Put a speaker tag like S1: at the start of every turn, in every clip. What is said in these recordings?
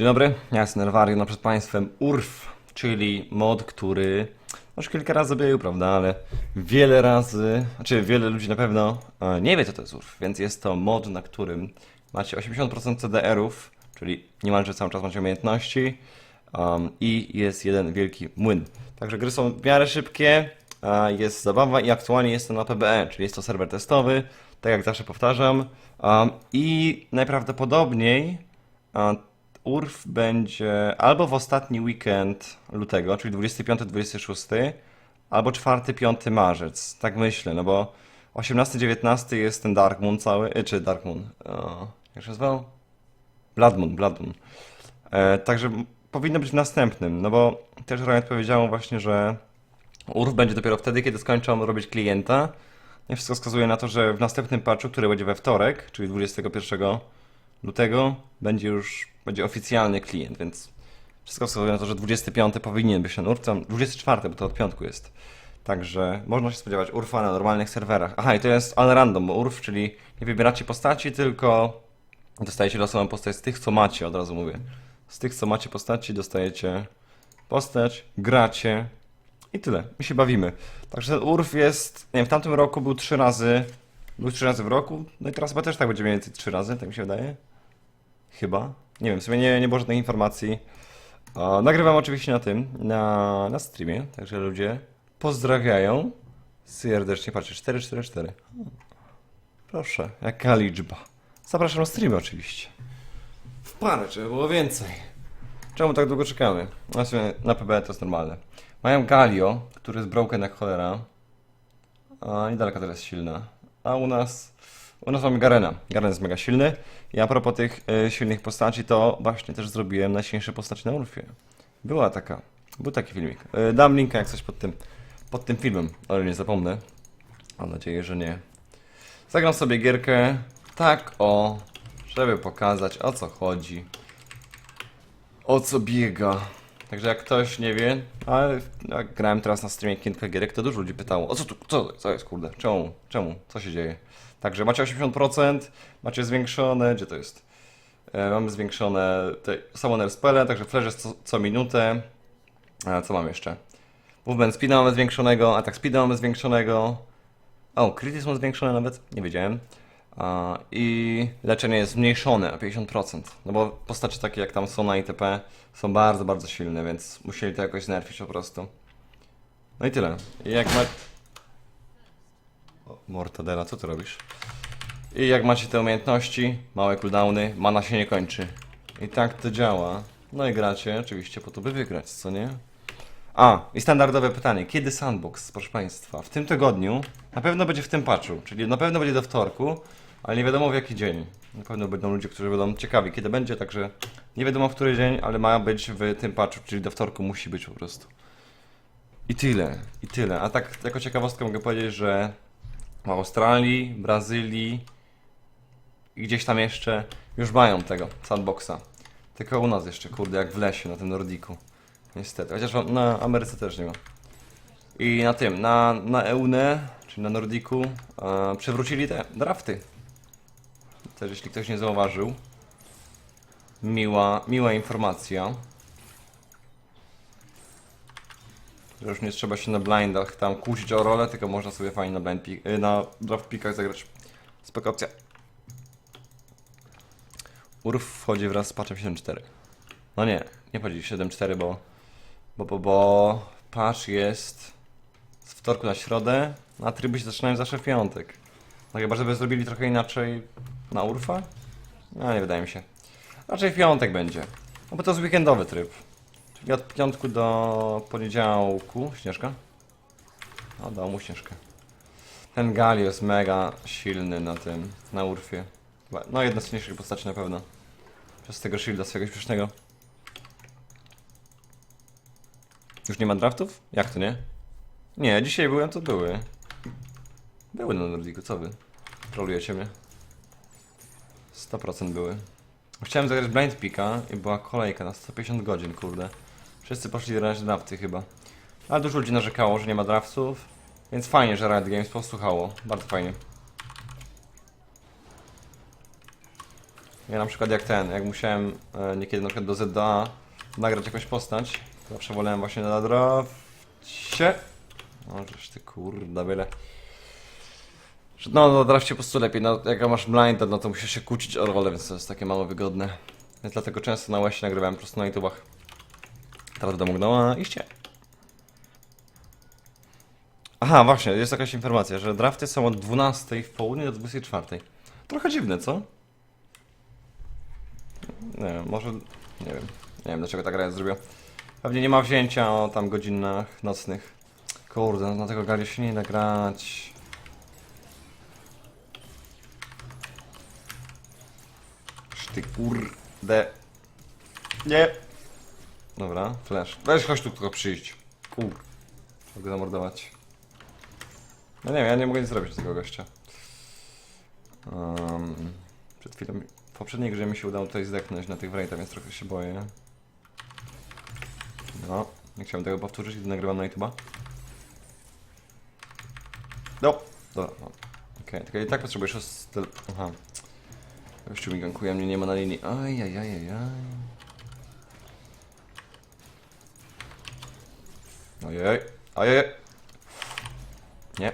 S1: Dzień dobry, ja jestem Nerwarium, no przed Państwem URF, czyli mod, który już kilka razy był, prawda, ale wiele razy, znaczy wiele ludzi na pewno e, nie wie co to jest URF, więc jest to mod, na którym macie 80% CDR-ów, czyli niemalże cały czas macie umiejętności um, i jest jeden wielki młyn. Także gry są w miarę szybkie, jest zabawa i aktualnie jestem na PBE, czyli jest to serwer testowy, tak jak zawsze powtarzam. Um, I najprawdopodobniej URF będzie albo w ostatni weekend lutego, czyli 25-26, albo 4-5 marzec. Tak myślę, no bo 18-19 jest ten Dark Moon cały, y, czy Dark Moon, o, jak się nazywał? Blood Moon, Blood Moon. E, także powinno być w następnym, no bo też Riot powiedziało właśnie, że URF będzie dopiero wtedy, kiedy skończą robić klienta. No I wszystko wskazuje na to, że w następnym patchu, który będzie we wtorek, czyli 21 lutego, będzie już będzie oficjalny klient, więc wszystko wskazuje na to, że 25 powinien być ten URF, tam 24, bo to od piątku jest. Także można się spodziewać URFa na normalnych serwerach. Aha, i to jest all random, URF, czyli nie wybieracie postaci, tylko dostajecie losową postać z tych, co macie, od razu mówię. Z tych, co macie postaci, dostajecie postać, gracie i tyle. My się bawimy. Także ten URF jest, nie wiem, w tamtym roku był trzy razy, był trzy razy w roku, no i teraz chyba też tak będzie mniej więcej trzy razy, tak mi się wydaje. Chyba. Nie wiem, w sumie nie, nie było żadnych informacji. A, nagrywam oczywiście na tym, na, na streamie, także ludzie pozdrawiają. Serdecznie, patrzcie, 444. Proszę, jaka liczba. Zapraszam na streamy oczywiście. W parę, żeby było więcej. Czemu tak długo czekamy? Na, sumie na PB to jest normalne. Mają Galio, który jest broken jak cholera. A niedaleka teraz silna. A u nas. U nas mamy Garena. Garen jest mega silny. I a propos tych y, silnych postaci, to właśnie też zrobiłem najsilniejsze postaci na Urfie. Była taka. Był taki filmik. Y, dam linka jak coś pod tym, pod tym filmem, ale nie zapomnę. Mam nadzieję, że nie. Zagram sobie gierkę tak o, żeby pokazać o co chodzi o co biega. Także jak ktoś nie wie, ale jak grałem teraz na streamie kilka gierek, to dużo ludzi pytało, o co tu, co, co jest kurde, czemu, czemu, co się dzieje. Także macie 80%, macie zwiększone, gdzie to jest? E, mamy zwiększone te summoner spele, także flash jest co, co minutę. A co mam jeszcze? Movement speeda mamy zwiększonego, attack speeda mamy zwiększonego. O, krytyzm mamy zwiększone nawet, nie wiedziałem. A, I leczenie jest zmniejszone o 50%. No bo postacie takie jak tam Sona i TP są bardzo, bardzo silne, więc musieli to jakoś znerfić po prostu. No i tyle. I jak ma... Mortadela, co ty robisz? I jak macie te umiejętności, małe cooldowny, mana się nie kończy. I tak to działa. No i gracie oczywiście po to, by wygrać, co nie? A, i standardowe pytanie. Kiedy sandbox, proszę Państwa? W tym tygodniu, na pewno będzie w tym patchu, czyli na pewno będzie do wtorku, ale nie wiadomo w jaki dzień. Na pewno będą ludzie, którzy będą ciekawi, kiedy będzie, także nie wiadomo w który dzień, ale ma być w tym patchu, czyli do wtorku musi być po prostu. I tyle, i tyle. A tak jako ciekawostkę mogę powiedzieć, że Australii, Brazylii i gdzieś tam jeszcze już mają tego sandboxa. Tylko u nas jeszcze, kurde, jak w lesie na tym Nordiku. Niestety, chociaż na Ameryce też nie ma. I na tym, na, na EUNE, czyli na Nordiku, e, przywrócili te drafty. Też jeśli ktoś nie zauważył. Miła, miła informacja. Że już nie trzeba się na blindach tam kusić o rolę, tylko można sobie fajnie na, blind pick, na draft pickach zagrać. Spoko opcja. URF wchodzi wraz z patchem 7.4. No nie, nie wchodzi 7.4, bo, bo, bo, bo patch jest z wtorku na środę, a tryby się zaczynają zawsze w piątek. No chyba, żeby zrobili trochę inaczej na Urfa? No nie wydaje mi się. Raczej w piątek będzie. No bo to jest weekendowy tryb. Czyli od piątku do poniedziałku. Śnieżka? O, dał mu śnieżkę. Ten Galio jest mega silny na tym, na Urfie. No jedna z silniejszych postaci na pewno. Przez tego shielda swojego śmiesznego. Już nie ma draftów? Jak to nie? Nie, dzisiaj byłem, to były. Były na Nordiku, co wy? Trolujecie mnie? 100% były. Chciałem zagrać Blind Picka i była kolejka na 150 godzin, kurde. Wszyscy poszli grać drafty chyba. Ale dużo ludzi narzekało, że nie ma draftów. Więc fajnie, że Riot Games posłuchało. Bardzo fajnie. Ja na przykład jak ten, jak musiałem e, niekiedy na przykład do ZDA nagrać jakąś postać, to zawsze wolałem właśnie na drafcie. No, żeż ty kurde, byle. No, na drafcie po prostu lepiej. No, jak masz blinda, no to musisz się kłócić o rolę, więc to jest takie mało wygodne. Więc dlatego często na łesie nagrywałem po prostu na YouTubach. Teraz do domu no, iście. Aha, właśnie, jest jakaś informacja, że drafty są od 12 w południe do 24. Trochę dziwne, co? Nie wiem, może. Nie wiem. Nie wiem dlaczego ta gra jest zrobiła. Pewnie nie ma wzięcia o tam godzinach nocnych. Kurde, no na tego gali się nie da grać. Ty kurde. Nie. Dobra, flash. Weź chodź tu tylko przyjść. Kur. Mogę zamordować. No nie wiem, ja nie mogę nic zrobić z tego gościa. Um, przed chwilą, w poprzedniej grze mi się udało tutaj zdechnąć na tych wrejtach, więc trochę się boję. No, nie chciałem tego powtórzyć, gdy nagrywam na YouTube'a. No, dobra, no. Okej, tylko i tak potrzebujesz. Aha. Gościu mi gankuje, mnie nie ma na linii. Aj, aj, aj, aj, Ojej, ojej. Nie.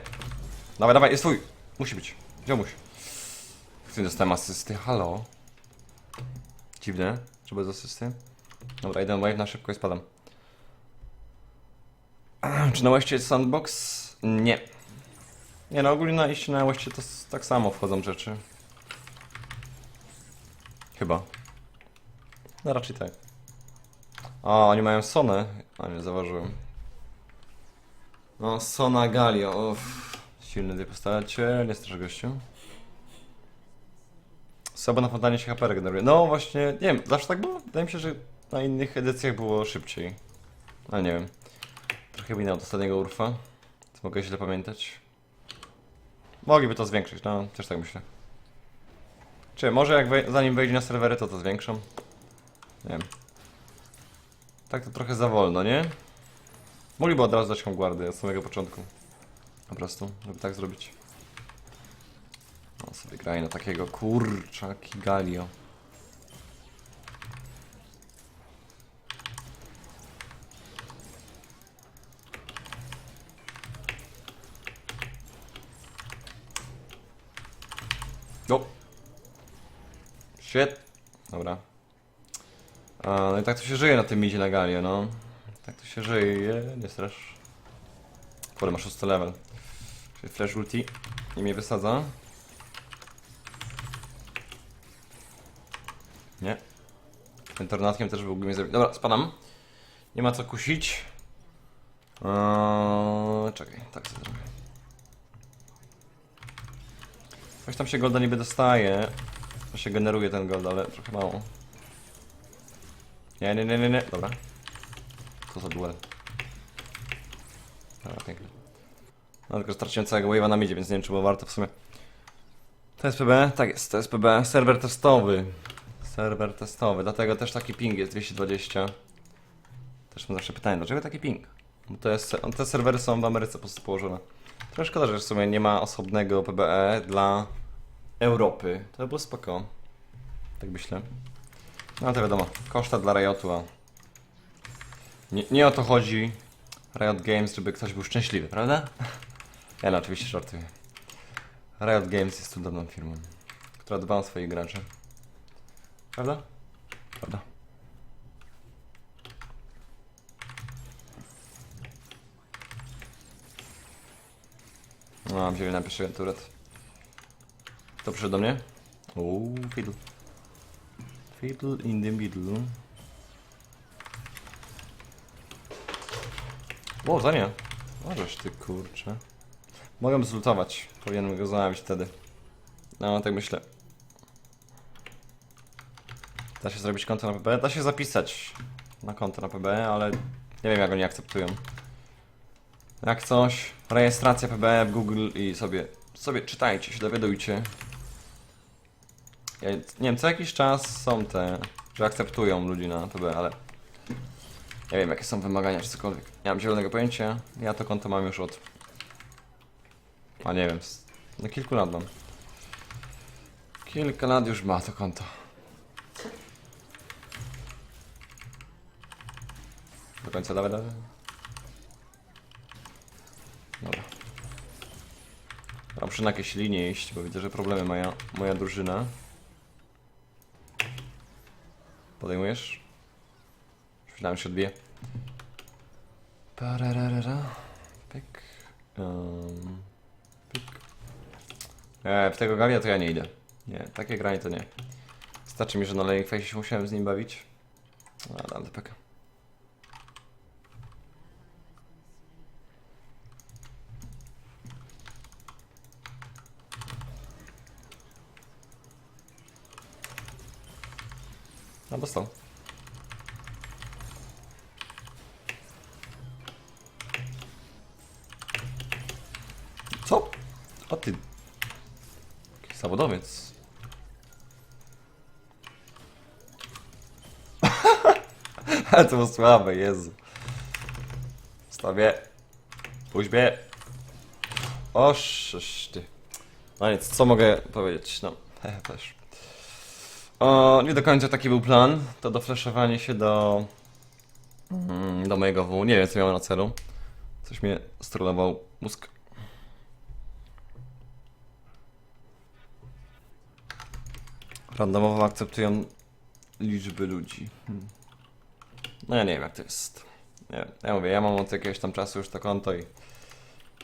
S1: Dawaj, dawaj, jest twój. Musi być. Ziomuś. W tym dostałem asysty. Halo. Dziwne, że bez asysty. Dobra, idę wave na szybko i spadam. Czy na łeście jest sandbox? Nie. Nie no, ogólnie na iście na łeście to tak samo wchodzą rzeczy. Chyba. No raczej tak. A, oni mają Sonę. A nie, zauważyłem. No, Sona Galio. Uff. Silny tej postacie, nie strasz gościu. Seba na fontannie się HP regeneruje. No właśnie, nie wiem, zawsze tak było? Wydaje mi się, że na innych edycjach było szybciej. Ale nie wiem. Trochę minęło od ostatniego Urfa. Co mogę źle pamiętać. Mogliby to zwiększyć, no, też tak myślę. Czy może jak wej zanim wejdzie na serwery, to to zwiększą? Nie wiem. Tak to trochę za wolno, nie? Mogliby od razu dać Hogwardy od samego początku. Po prostu, żeby tak zrobić. No sobie graj na takiego kurczaki Galio. No. Shit. Dobra. A, no i tak to się żyje na tym midzie na Galio, no. Tak to się żyje, nie strasz. Kurde, masz 6 level. Czyli flash ulti i mnie wysadza. Nie. Tym tornadkiem też byłby mnie zrobić. Dobra, spadam. Nie ma co kusić. Eee, czekaj, tak sobie zrobię. Coś tam się golda niby dostaje. To się generuje ten gold, ale trochę mało. Nie, nie, nie, nie, nie. Dobra. Co za duel. Dobra, pięknie. No tylko straciłem całego wave'a na midzie, więc nie wiem czy było warto w sumie. To jest PB? Tak jest, to jest PB. Serwer testowy. Serwer testowy, dlatego też taki ping jest 220. Też mam zawsze pytanie, dlaczego taki ping? Bo to jest, te serwery są w Ameryce po prostu położone. Trochę szkoda, że w sumie nie ma osobnego PBE dla Europy. To by było spoko. Tak myślę. No ale to wiadomo, koszta dla Riotu, a nie, nie o to chodzi Riot Games, żeby ktoś był szczęśliwy, prawda? Ja no, oczywiście żartuję. Riot Games jest cudowną firmą, która dba o swoich graczy. Prawda? Prawda. No, wzięli na pierwszy turet. Kto przyszedł do mnie? Uuu, fiddle. Fiddle in the middle. O, za nie. Możesz ty kurczę. Mogę zlutować. Powinienem go zabić wtedy. No, tak myślę. Da się zrobić konto na PB? Da się zapisać na konto na PB, ale nie wiem jak oni akceptują. Jak coś, rejestracja PB w Google i sobie, sobie czytajcie, się dowiadujcie. Ja nie wiem, co jakiś czas są te, że akceptują ludzi na PB, ale nie wiem, jakie są wymagania czy cokolwiek. Nie mam zielonego pojęcia. Ja to konto mam już od... A nie wiem, no kilku lat mam. Kilka lat już ma to konto. Do końca dawaj, dawaj. Dobra. Muszę na jakieś linie iść, bo widzę, że problemy mają moja drużyna. Podejmujesz? Że się odbije. Pararara. Pyk. Um, pyk. E, w tego galia to ja nie idę. Nie, takie granie to nie. Starczy mi, że na Lane Face się musiałem z nim bawić. A, dam DPK. A dostał. Co? O ty. Jakiś zawodowiec. Ale to było słabe, Jezu. Stawię. Pójdź mnie. O, szysz ty. No nic, co mogę powiedzieć? No, też. O, nie do końca taki był plan. To doflaszowanie się do... mm, do mojego W. Nie wiem, co miałem na celu. Coś mnie strolował mózg. Randomowo akceptują liczby ludzi. Hmm. No ja nie wiem jak to jest. Nie. Ja mówię, ja mam od jakiegoś tam czasu już to konto i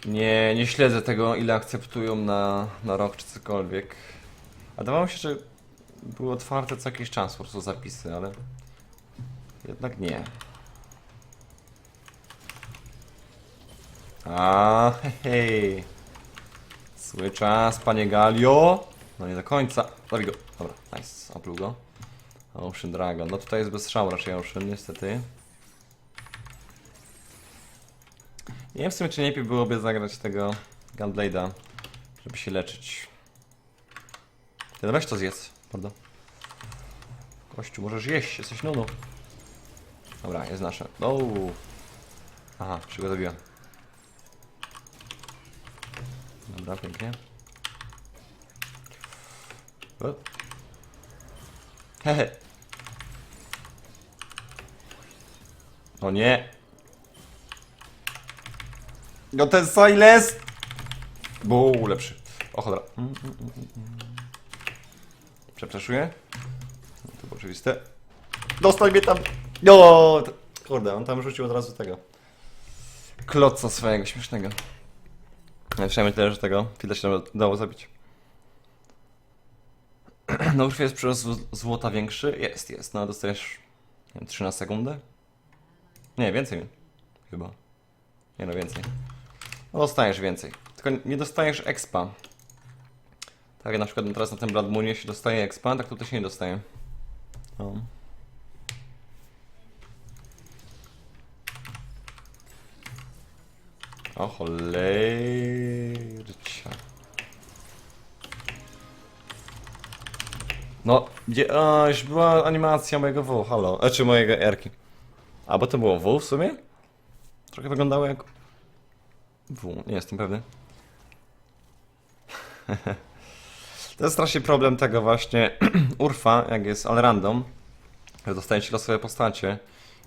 S1: nie, nie śledzę tego ile akceptują na, na rok czy cokolwiek. A wydawało mi się, że były otwarte co jakiś czas po prostu zapisy, ale jednak nie. A, hej. Zły czas, panie Galio. No nie do końca. Zabij go. Dobra, nice. Opluł go. Ocean Dragon. No tutaj jest bez strzału raczej Ocean, niestety. Nie wiem w sumie, czy nie lepiej byłoby zagrać tego Gunblade'a, żeby się leczyć. Ty no weź to zjedz, pardon. Kościół, możesz jeść, jesteś nunu. Dobra, jest nasze. O. Aha, przygotowiłem. Dobra, pięknie. O. Hehe. O nie. No ten Silas! Buu, lepszy. O cholera. Mm, mm, mm. Przepraszuję. No, to było oczywiste. Dostał mnie tam. No, kurde, on tam rzucił od razu tego. Kloca swojego śmiesznego. Ale przynajmniej tyle, że tego chwilę się dało zabić. Na urwie jest przyrost zł- złota większy? Jest, jest. No dostajesz nie wiem, 3 na sekundę? Nie, więcej chyba. Nie no, więcej. No dostajesz więcej. Tylko nie dostajesz expa. Tak na przykład teraz na tym Blood Moonie się dostaje expa, tak tutaj się nie dostaje. No. O. No, gdzie... A, już była animacja mojego W, halo. Znaczy mojego Erki. A, bo to było W w sumie? Trochę wyglądało jak... W, nie jestem pewny. to jest strasznie problem tego właśnie Urfa, jak jest all random, że dostajecie losowe postacie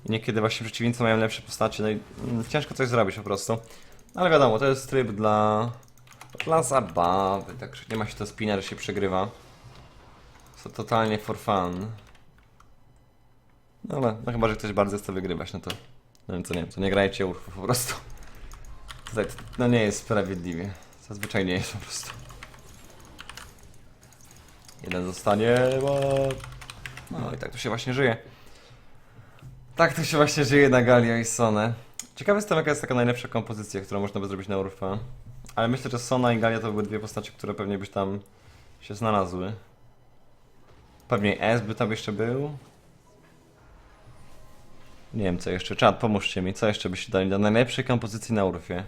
S1: i niekiedy właśnie przeciwnicy mają lepsze postacie, no i mm, ciężko coś zrobić po prostu. No Ale wiadomo, to jest tryb dla... dla zabawy, także nie ma się to spina, że się przegrywa. To totalnie for fun. No ale no chyba, że ktoś bardzo chce wygrywać, no to... No wiem co nie wiem, to nie grajcie urfów po prostu. No nie jest sprawiedliwie. Zazwyczaj nie jest po prostu. Jeden zostanie, bo... No i tak to się właśnie żyje. Tak to się właśnie żyje na Galio i Sonę. Ciekawy jestem jaka jest taka najlepsza kompozycja, którą można by zrobić na Urfa. Ale myślę, że Sona i Galia to były dwie postacie, które pewnie byś tam się znalazły. Pewnie S by tam jeszcze był. Nie wiem co jeszcze. Czad, pomóżcie mi. Co jeszcze byście dali do najlepszej kompozycji na Urfie?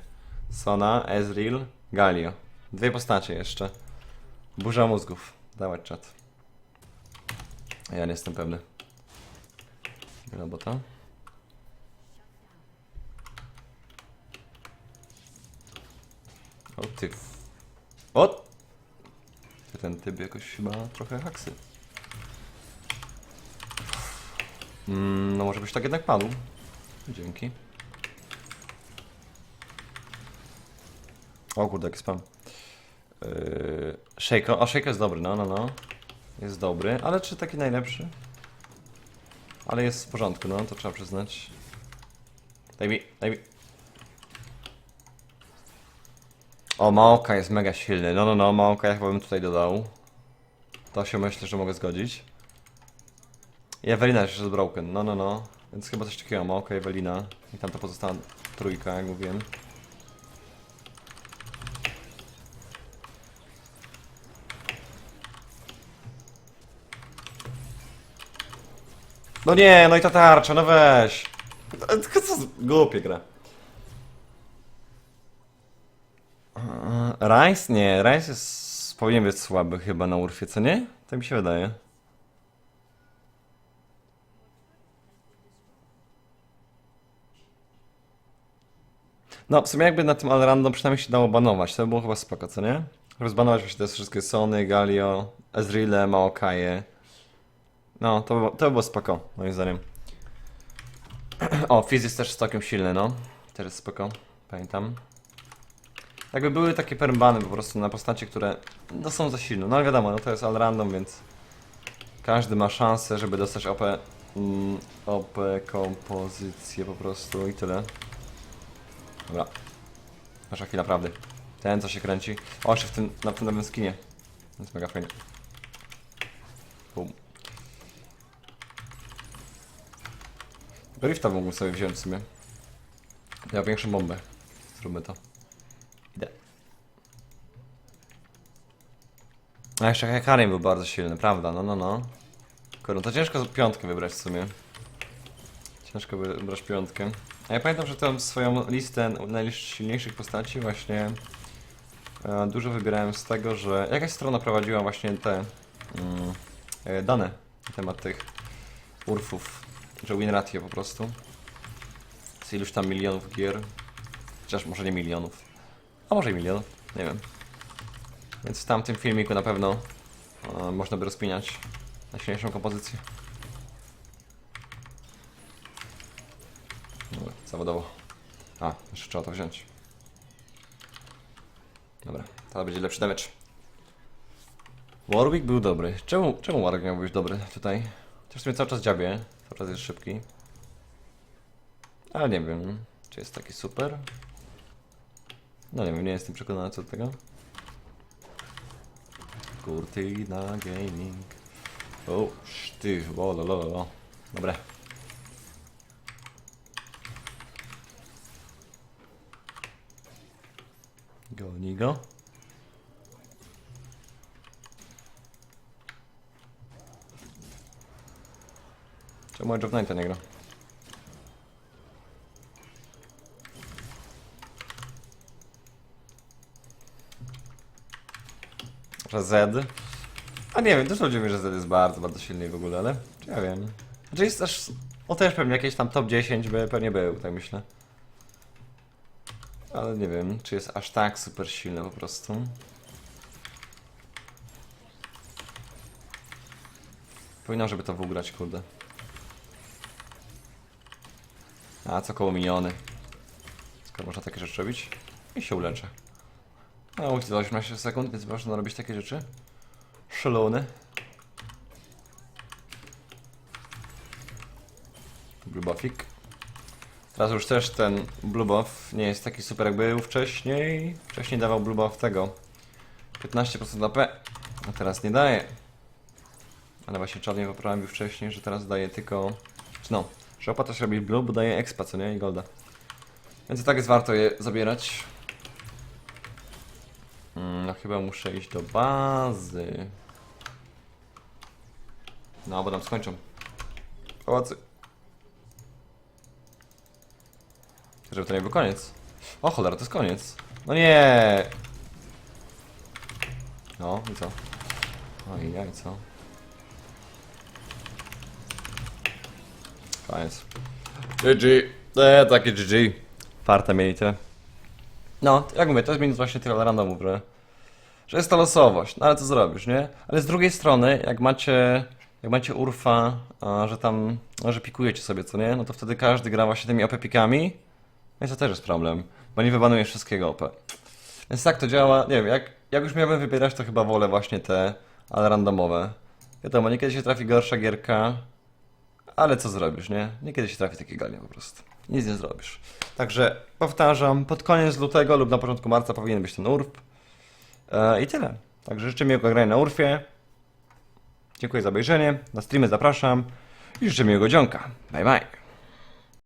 S1: Sona, Ezreal, Galio. Dwie postacie jeszcze. Burza mózgów. Dawać czat. Ja nie jestem pewny. Robota. O ty. O! Ten typ jakoś chyba trochę haksy. Mm, no może byś tak jednak padł. Dzięki. O kurde, jaki spam. Yy, Shaker, o Shaker jest dobry, no, no, no. Jest dobry, ale czy taki najlepszy? Ale jest w porządku, no, to trzeba przyznać. Daj mi, daj mi. O, Maoka jest mega silny. No, no, no, Maoka ja chyba bym tutaj dodał. To się myślę, że mogę zgodzić. I Ewelina jeszcze jest broken. No, no, no. Więc chyba coś takiego. Maoka, Ewelina. I tam to pozostała trójka, jak mówiłem. No nie, no i ta tarcza, no weź. Co, głupie gra. Rice? Nie, Rice jest, powinien być słaby chyba na Urfie, co nie? Tak mi się wydaje. No, w sumie jakby na tym Alrandom przynajmniej się dało banować, to by było chyba spoko, co nie? Rozbanować właśnie te wszystkie Sony, Galio, Ezreale, Maokaje. No, to, by to by było spoko, moim zdaniem. O, Fizz jest też całkiem silny, no. Jest spoko, pamiętam. Jakby były takie permbany po prostu na postacie, które no, są za silne. No ale wiadomo, no to jest all random, więc każdy ma szansę, żeby dostać OP, mm, OP kompozycję po prostu i tyle. Dobra. Masz chwilę naprawdę. Ten co się kręci. O, jeszcze w tym, na tym nowym skinie. Jest mega fajnie. Bum. Rifta mógłbym sobie wziąć w sumie. Ja większą bombę. Zróbmy to. Idę. A jeszcze Hekarim był bardzo silny, prawda? No, no, no. Kurde, to ciężko piątkę wybrać w sumie. Ciężko wy- wybrać piątkę. A ja pamiętam, że tą swoją listę najsilniejszych postaci właśnie e, dużo wybierałem z tego, że jakaś strona prowadziła właśnie te mm, e, dane na temat tych urfów, że win ratio po prostu. Z iluś tam milionów gier. Chociaż może nie milionów. A może i milion, nie wiem. Więc w tamtym filmiku na pewno e, można by rozpiniać najsilniejszą kompozycję. Dobra, zawodowo. A, jeszcze trzeba to wziąć. Dobra, to będzie lepszy damage. Warwick był dobry. Czemu, czemu Warwick miał być dobry tutaj? Chociaż mnie cały czas dziabie, cały czas jest szybki. Ale nie wiem, czy jest taki super. No nie wiem, nie jestem przekonany co do tego. Kurtyna Gaming. O, szty, o, lo, lo, lo. Dobra. Goni go. Czemu Edge of Night nie gra? Że Z? A nie wiem, też ludzie mówią, że Z jest bardzo, bardzo silny w ogóle, ale czy ja wiem. Znaczy jest też, o też pewnie jakieś tam top 10 by pewnie był, tak myślę. Ale nie wiem, czy jest aż tak super silny po prostu. Powinno, żeby to ugrać, kurde. A, co koło miniony. Skoro można takie rzeczy robić. I się uleczę. No, ulti za 18 sekund, więc można robić takie rzeczy. Szalony. Blue buffik. Teraz już też ten blue buff nie jest taki super jak był wcześniej. Wcześniej dawał blue buff tego 15% AP, a teraz nie daje. Ale właśnie czarnie poprawił wcześniej, że teraz daje tylko... No, że opłata się robi blue, bo daje expa, co nie? I golda. Więc tak jest warto je zabierać. Mm, No chyba muszę iść do bazy. No, bo nam skończą. Pałacy. Żeby to nie był koniec. O cholera, to jest koniec. No nie. No i co? No i ja i co? Koniec. GG. Eee, takie GG. Farta mieli. No, jak mówię, to jest minus właśnie tyle randomów, że, że jest to losowość, no ale co zrobisz, nie? Ale z drugiej strony, jak macie jak macie Urfa, a, że tam, a, że pikujecie sobie, co nie? No to wtedy każdy gra właśnie tymi OP pikami. No to też jest problem, bo nie wybanujesz wszystkiego OP. Więc tak to działa. Nie wiem, jak, jak już miałbym wybierać, to chyba wolę właśnie te, ale randomowe. Wiadomo, niekiedy się trafi gorsza gierka, ale co zrobisz, nie? Niekiedy się trafi takie ganie po prostu. Nic nie zrobisz. Także powtarzam, pod koniec lutego lub na początku marca powinien być ten URF. E, I tyle. Także życzę miłego grania na Urfie. Dziękuję za obejrzenie. Na streamy zapraszam. I życzę miłego dzionka. Bye bye.